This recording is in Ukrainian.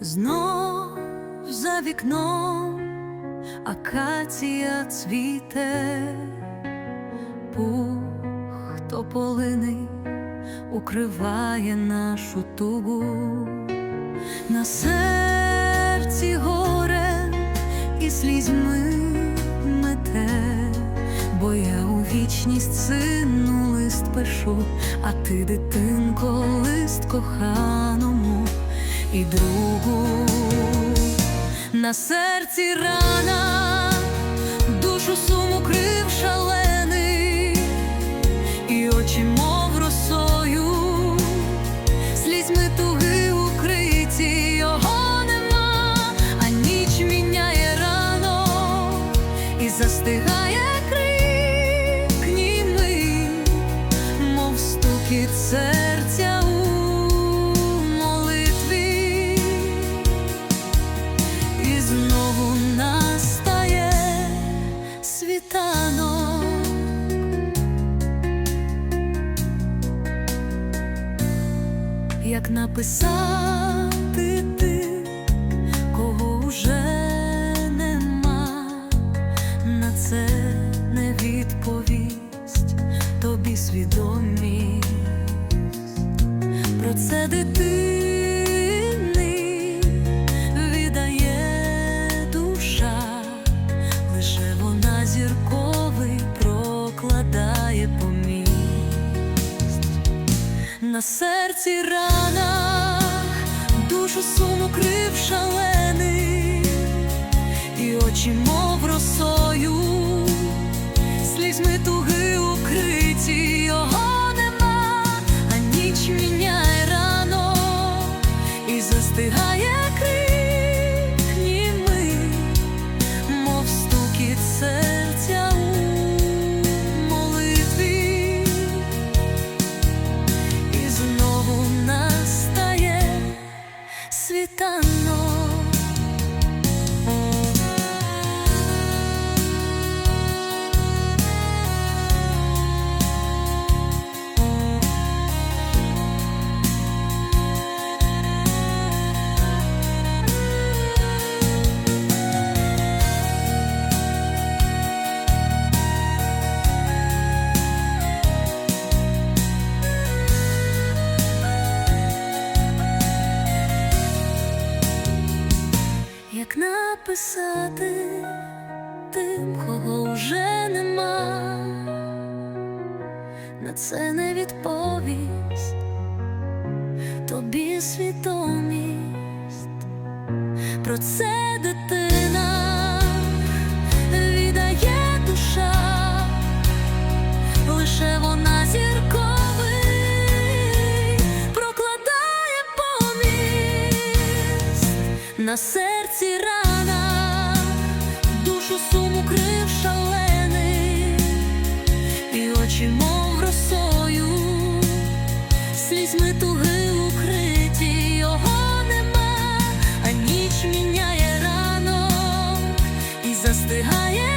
Знов за вікном акація цвіте, пух тополиний укриває нашу тугу, на серці горе і слізьми мете, бо я у вічність сину лист пишу, а ти, дитинко, лист коханому і другу. На серці рана, душу суму крив шалений, Як написати ти, кого вже нема, на це не відповість тобі свідомість про це дитини віддає душа, лише вона зірковий прокладає поміст на серці рана, душу суму крив Як написати тим, кого вже нема, на це не відповість. Тобі свідомість, про це дитина віддає душа, лише вона зірковий прокладає настигає.